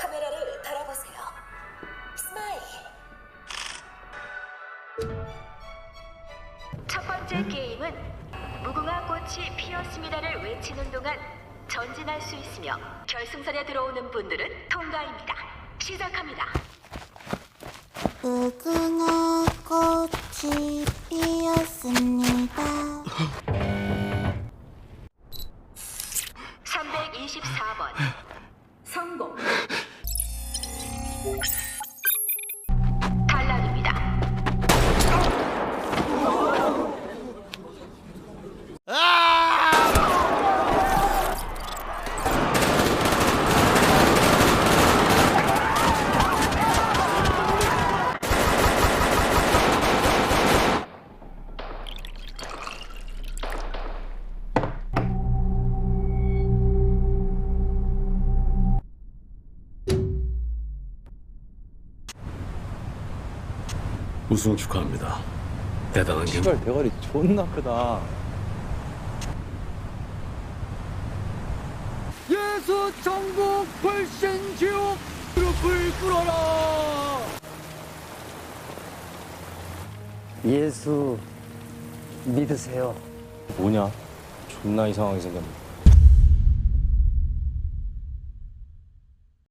카메라를 달아보세요. 스마일. 첫 번째 게임은 무궁화 꽃이 피었습니다를 외치는 동안 전진할 수 있으며 결승선에 들어오는 분들은 통과입니다. 시작합니다. 무궁화 꽃이 피었습니다. 324번 성공. 우승 축하합니다. 대단한 게 시발 대가리 존나 크다. 예수 천국 불신 지옥 무릎을 꿇어라. 예수 믿으세요. 뭐냐? 존나 이상하게 생겼네.